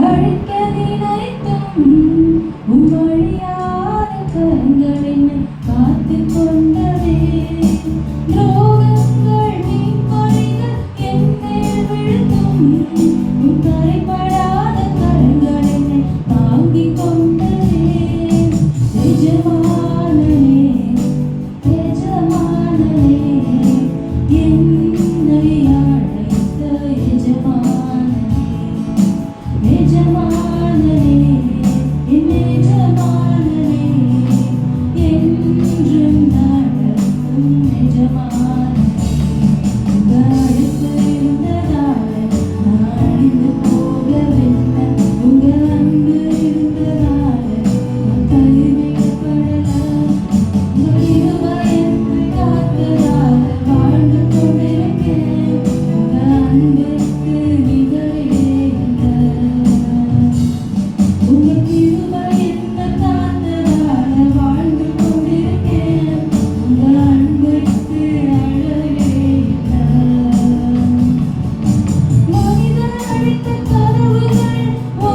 அழிக்க நினைத்தும் உன் வழியாத கரங்கள் என்ன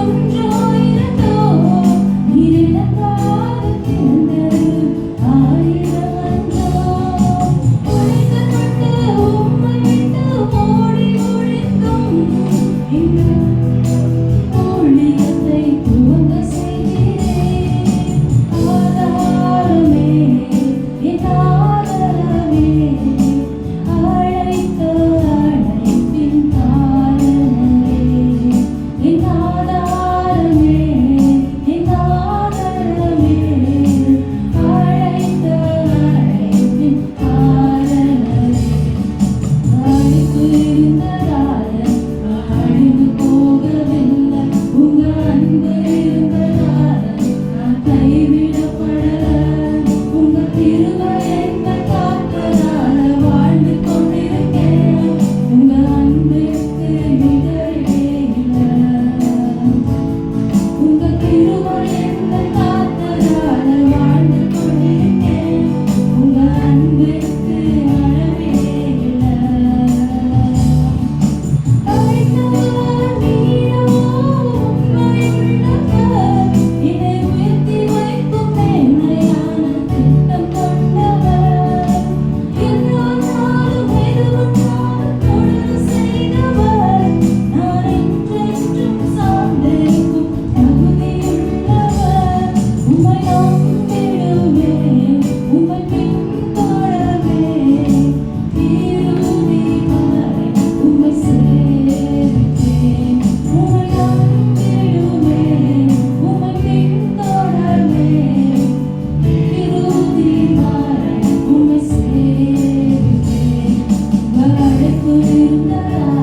我 Thank you.